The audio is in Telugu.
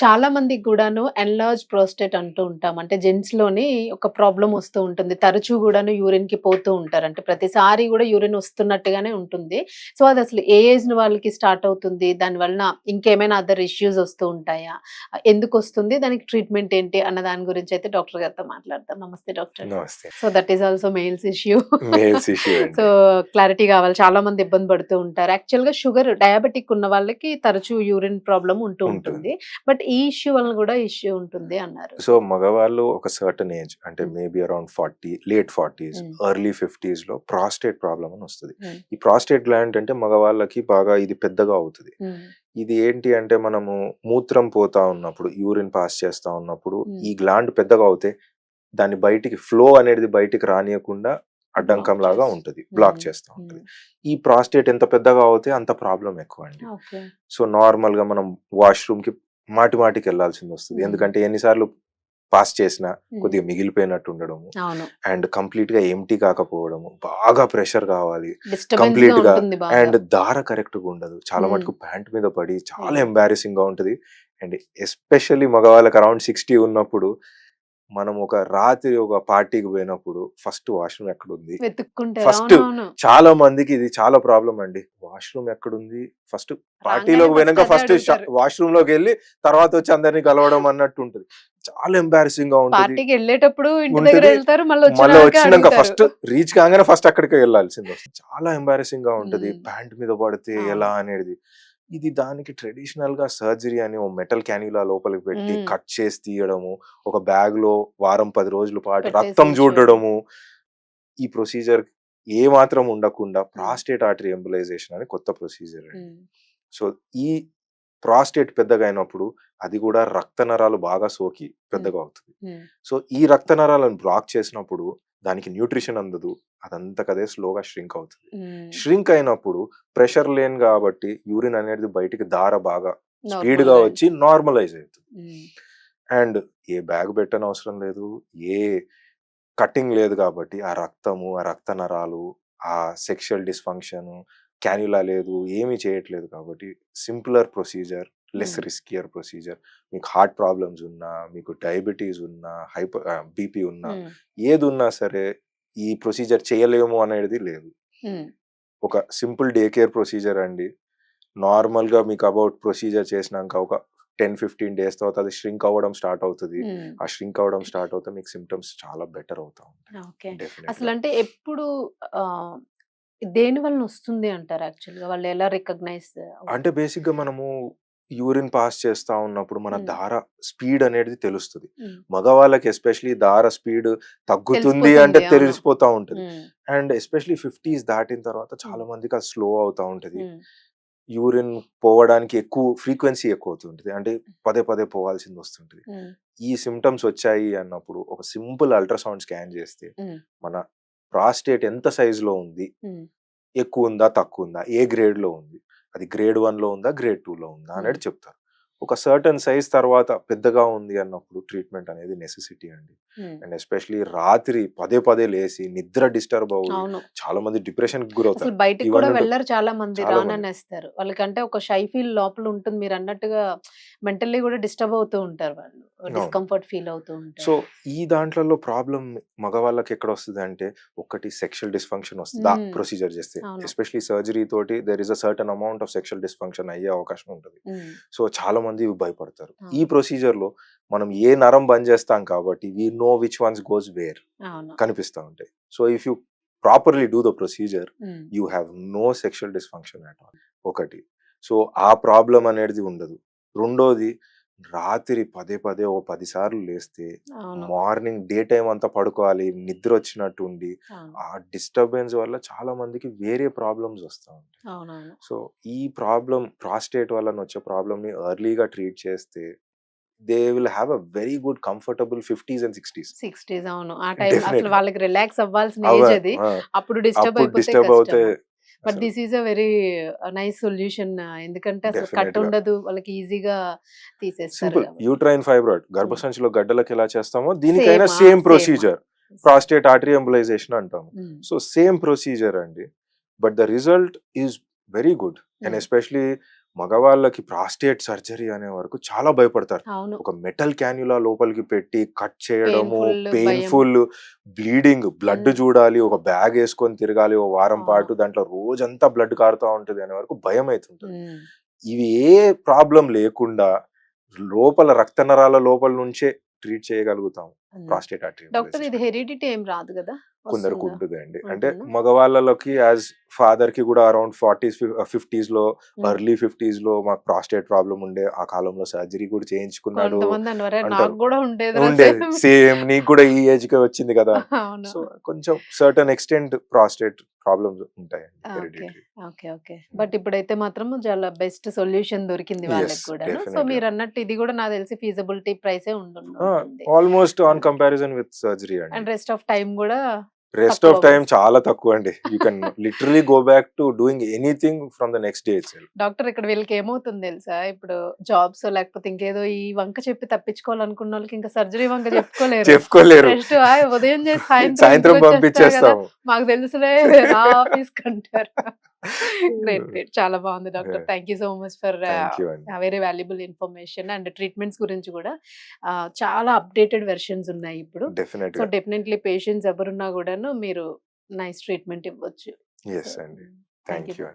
చాలా మందికి గూడాను ఎన్‌లార్జ్ ప్రోస్టేట్ అంటూ ఉంటాం. అంటే జెంట్స్‌లోని ఒక ప్రాబ్లమ్ వస్తూ ఉంటుంది. తరచూ గూడాను యూరిన్‌కి పోతూ ఉంటారు. అంటే ప్రతిసారి గూడా యూరిన్ వస్తున్నట్టుగానే ఉంటుంది. సో, అదసలు ఏ ఏజ్ వాళ్ళకి స్టార్ట్ అవుతుంది? దాని వలన ఇంకేమైనా అదర్ ఇష్యూస్ వస్తూ ఉంటాయా? ఎందుకొస్తుంది? దానికి ట్రీట్మెంట్ ఏంటి? అన్న దాని గురించి అయితే డాక్టర్ గారితో మాట్లాడదాం. నమస్తే డాక్టర్. నమస్తే. So, that is also males issue. So. Clarity కావాలి. చాలా మంది ఇబ్బంది పడుతూ ఉంటారు. యాక్చువల్‌గా షుగర్ డయాబెటిక్ ఉన్న వాళ్ళకి తరచూ యూరిన్ ప్రాబ్లమ్ ఉంటూ ఉంటుంది. బట్ ఈ ఇష్యూ వలన గూడా ఇష్యూ ఉంటుంది అన్నారు. సో, మగవాళ్ళు ఒక సర్టెన్ ఏజ్ అంటే. మేబీ అరౌండ్ 40 లేట్ 40స్, హ్మ్. ఎర్లీ 50స్‌లో ప్రాస్టేట్ ప్రాబ్లమ్ అని వస్తది. ఈ ప్రాస్టేట్ గ్లాండ్ అంటే మగవాళ్ళకి బాగా ఇది పెద్దగా అవుతది. ఇది ఏంటి అంటే మనము మూత్రం పోతా ఉన్నప్పుడు, యూరిన్ పాస్ చేస్తా ఉన్నప్పుడు. ఈ గ్లాండ్ పెద్దగా అవుతే దాన్ని బయటికి ఫ్లో అనేది బయటికి రానీయకుండా బ్లాక్ అడ్డంకంలాగా చేస్ ఉంటది. బ్లాక్. చేస్తా ఉంటది. ఈ ప్రాస్టేట్ ఎంత పెద్దగా అవుతే అంత ప్రాబ్లమ్ ఎక్కువండి. ఓకే. సో, నార్మల్‌గా మనం వాష్‌రూమ్‌కి మాటి మాటికి ఎళ్ళాల్సిందొస్తది. హ్మ్. ఎందుకంటే ఎన్ని సార్లు పాస్ చేసినా. కొద్దిగా మిగిలిపోయినట్టు ఉండడము. అండ్ కంప్లీట్‌గా ఎంప్టీ కాకపోవడము. బాగా ప్రెషర్ కావాలి. ఉంటుంది బాగా. అండ్ దార కరెక్ట్‌గా ఉండదు. చాలా. మటుకు ప్యాంట్ మీద పడి చాలా అయ్యో! ఎంబారసింగ్‌గా ఉంటది. అండ్ ఎస్పెషల్లీ మగవాళ్ళకి అరౌండ్ 60 ఉన్నప్పుడు మనం ఒక రాత్రి ఒక పార్టీకి పోయినప్పుడు ఫస్ట్ వాష్‌రూమ్ ఎక్కడుంది? ఫస్ట్. చాలా మందికి ఇది చాలా ప్రాబ్లమ్ అండి. వాష్‌రూమ్ ఎక్కడుంది? ఫస్ట్ పార్టీలోకి పోయినంక ఫస్ట్ ష అడుగుతారు. వాష్‌రూమ్‌లోకెళ్ళి తర్వాత వచ్చి అందరిని కలవడం అన్నట్టు ఉంటది. చాలా ఉంటది. ఇంటి దగ్గర ఉంటది. ఎళ్తారు. మళ్ళీ వచ్చినాక. ఫస్ట్ రీచ్ కాంగానే ఫస్ట్ అక్కడికే ఎళ్ళాల్సిందొస్తది. చాలా ఎంబారసింగ్‌గా ఉంటది. హ్మ్. ప్యాంట్ మీద పడితే. ఎలా అనేది. ఇది దానికి ట్రెడిషనల్‌గా సర్జరీ అని ఓ మెటల్ క్యాన్యులా లోపలికి పెట్టి. కట్ చేసి తీయడము. ఒక బ్యాగ్‌లో వారం 10 రోజుల పాటు రక్తం. చూడడము. ఈ ప్రొసీజర్ ఏ మాత్రం ఉండకుండా. ప్రాస్టేట్ ఆర్టరీ ఎంబోలైజేషన్ అని కొత్త ప్రొసీజర్. సో, ఈ ప్రాస్టేట్ పెద్దగా అయినప్పుడు అది కూడా రక్త నరాలు బాగా సోకి. పెద్దగా అవుతది. సో, ఈ రక్త నరాలను బ్లాక్ చేసినప్పుడు దానికి న్యూట్రిషన్ అందదు. అదంతకదే స్లోగా ష్రింక్ అవుతది. ష్రింక్ అయినప్పుడు ప్రెషర్ లేన్ కాబట్టి యూరిన్ అనేది బయటికి దార బాగా స్పీడ్‌గా నార్మల్‌గా వచ్చి నార్మలైజ్ అయితది. హ్మ్. అండ్ ఏ బ్యాగ్ పెట్టనవసరం లేదు. ఏ కటింగ్ లేదు కాబట్టి ఆ రక్తము, ఆ రక్త నరాలు, ఆ సెక్షువల్ డిస్‌ఫంక్షన్, క్యాన్యులా లేదు. ఏమి చేయట్లేదు కాబట్టి simpler procedure, less. Riskier procedure. మీకు హార్ట్ ప్రాబ్లమ్స్ ఉన్నా, మీకు డయాబెటిస్ ఉన్నా, హైపర్ బీపీ ఉన్నా, హ్మ్. ఏదున్నా సరే ఈ ప్రొసీజర్ చేయలేము అనేది లేదు. ఒక సింపుల్ డే కేర్ ప్రొసీజర్ అండి. నార్మల్‌గా మీకు అబౌట్ ప్రొసీజర్ చేసినంక ఒక 10, 15 డేస్ తర్వాత అది ష్రింక్ అవ్వడం స్టార్ట్ అవుతది. ఆ ష్రింక్ అవ్వడం స్టార్ట్ అవుతే మీకు సింప్టమ్స్ చాలా బెటర్ అవుతా ఉంటాయి. డెఫినెట్‌గా. అసలంటే ఎప్పుడు దేని వలన వస్తుంది అంటారు యాక్చువల్‌గా? వాళ్ళు ఎలా రికగ్నైజ్ అంటే బేసిక్‌గా మనము యూరిన్ పాస్ చేస్తా ఉన్నప్పుడు మన. దార స్పీడ్ అనేది తెలుస్తది. మగవాళ్ళకి ఎస్పెషల్లీ దార స్పీడ్ తగ్గుతుంది అంటే. తెలిసిపోతా ఉంటది. అండ్ ఎస్పెషల్లీ 50స్ దాటిన తర్వాత చాలా. మందికి అది స్లో అవుతా ఉంటది. యూరిన్ పోవడానికి ఎక్కువ ఫ్రీక్వెన్సీ ఎక్కువవుతుంటది. అంటే పదే పదే పోవాల్సింది వస్తుంటది. ఈ సింప్టమ్స్ వచ్చాయి అన్నప్పుడు ఒక సింపుల్ అల్ట్రాసౌండ్ స్కాన్ చేస్తే. మన ప్రాస్టేట్ ఎంత సైజ్‌లో ఉంది? హ్మ్. ఎక్కువుందా? తక్కువుందా? ఏ గ్రేడ్‌లో ఉంది? అది గ్రేడ్ 1లో ఉందా? గ్రేడ్ 2లో ఉందా? అనేది చెప్తారు. ఒక సర్టెన్ సైజ్ తర్వాత పెద్దగా ఉంది అన్నప్పుడు ట్రీట్మెంట్ అనేది నెసెసిటీ అండి. అండ్ ఎస్పెషల్లీ రాత్రి పదే పదే లేసి నిద్ర డిస్టర్బ్ అవ్వి అవును. చాలా మంది డిప్రెషన్‌కి అసలు గురవుతారు. బయటికి కూడా. వెళ్ళరు చాలా మంది. రాననేస్తారు. వాళ్ళకంటే ఒక షై ఫీల్ లోపల ఉంటుంది. మీరన్నట్టుగా మెంటల్లీ కూడా డిస్టర్బ్ అవుతూ ఉంటారు వాళ్ళు. డిస్కంఫర్ట్ ఫీల్ అవుతూ సో, ఉంటారు. ఈ దాంట్లలో ప్రాబ్లమ్ మగవాళ్ళకి ఎక్కడొస్తదంటే ఒకటి సెక్షువల్ డిస్‌ఫంక్షన్ వస్తది. ప్రొసీజర్ చేస్తే. అవును. ఎస్పెషల్లీ సర్జరీ తోటి there is a certain amount of sexual dysfunction అయ్యే అవకాశం ఉంటది. సో, చాలా మంది భయపడతారు. ఈ అవును. ప్రొసీజర్‌లో మనం ఏ నరం బంద్ చేస్తాం కాబట్టి we know which ones goes where. కనిపిస్తా ఉంటాయి. So, if you properly do the procedure. You have no sexual dysfunction at all. ఒకటి. సో, ఆ ప్రాబ్లమ్ అనేది ఉండదు. రెండోది రాత్రి పదే పదే ఓ 10 సార్లు లేస్తే. మార్నింగ్ డే టైమ్ అంతా పడుకోవాలి. నిద్ర వచ్చినట్టు ఉండి. ఆ డిస్టర్బెన్స్ వల్ల చాలా మందికి వేరే ప్రాబ్లమ్స్ వస్తా ఉంటాయి. సో, ఈ ప్రాబ్లమ్ ప్రాస్టేట్ వలన వచ్చే ప్రాబ్లమ్‌ని ఎర్లీగా ట్రీట్ చేస్తే they will have a very good comfortable 50స్ and 60స్. 60స్ అవును. ఆ టైం అసలు. వాళ్ళకి రిలాక్స్ అవ్వాల్సిన ఏజ్ అది. అప్పుడు డిస్టర్బ్ డిస్టర్బ్ అవుతే. But this is a very nice solution. ఎందుకంటే అసలు కట్. ఉండదు. వాళ్ళకి ఈజీగా తీసేస్తారు. Uterine fibroid. గర్భసంచిలో గడ్డలకి ఎలా చేస్తామో దీనికైనా same. Procedure. Prostate artery embolisation అంటాము. హ్మ్. సో, సేమ్ ప్రొసీజర్ అండి. But the result is very good. And hmm. మగవాళ్ళకి ప్రాస్టేట్ సర్జరీ అనే వరకు చాలా భయపడతారు ఒక మెటల్ క్యాన్యులా లోపలికి పెట్టి కట్ చేయడము. Painful bleeding blood. చూడాలి ఒక బ్యాగ్ వేసుకొని తిరగాలి ఒక వారం. పాటు దాంట్లో రోజంతా బ్లడ్ కారుతా ఉంటది అనే వరకు భయం అవుతుంటుంది ఇవి ఏ ప్రాబ్లం లేకుండా లోపల రక్త నరాల లోపల నుంచే ట్రీట్ చేయగలుగుతాం. ప్రాస్టేట్ ఆర్టరీ డాక్టర్ ఇది హెరిడిటీ ఏం రాదు కదా? కొందరికి వస్తుందా? ఉంటుందండి అంటే ఉంటుందా? మగవాళ్ళకి యాజ్ ఫాదర్కి కూడా అరౌండ్ ఫార్టీస్ ఫిఫ్టీస్లో. ఎర్లీ ఫిఫ్టీస్లో మాకు ప్రాస్టేట్ ప్రాబ్లం ఉండే ఆ కాలంలో సర్జరీ కూడా చేయించుకున్నాడు ఉండేది సేమ్. నీకు కూడా ఈ ఏజ్కి వచ్చింది కదా? సో కొంచెం సర్టన్ ఎక్స్టెంట్ ప్రాస్టేట్ ప్రాబ్లమ్స్ ఉంటాయి ఓకే. ఓకే. బట్ ఇప్పుడైతే మాత్రం చాలా బెస్ట్ సొల్యూషన్ దొరికింది వాళ్ళకి కూడా సో. మీరు అన్నట్టు ఇది కూడా నాకు తెలిసి ఫీజిబిలిటీ ప్రైసే ఉంటుంది almost on comparison with surgery అండి రెస్ట్ ఆఫ్ టైం కూడా రెస్ట్ ఆఫ్ టైం. చాలా తక్కువ అండి. You can literally go back to doing anything from the next day doctor ఇక్కడ వీళ్ళకి ఏమవుతుంది తెలుసా? ఇప్పుడు జాబ్స్ లేకపోతే ఇంకేదో ఈ వంక చెప్పి తప్పించుకోవాలనుకున్న వాళ్ళకి ఇంకా సర్జరీ వంక చెప్పుకోలేరు. చెప్పుకోలేరు. ఉదయం చేసి సాయంత్రం పంపించేస్తాం మాకు తెలుసులే ఆఫీస్ కంటారు గ్రేట్ గ్రేట్ చాలా బాగుంది doctor. Thank you so much for very valuable information and treatments గురించి కూడా. చాలా అప్డేటెడ్ వెర్షన్స్ ఉన్నాయి ఇప్పుడు. సో డెఫినెట్లీ పేషెంట్స్ ఎవరున్నా కూడాను మీరు నైస్ ట్రీట్మెంట్ ఇవ్వచ్చు. ఎస్ అండి థ్యాంక్ యూ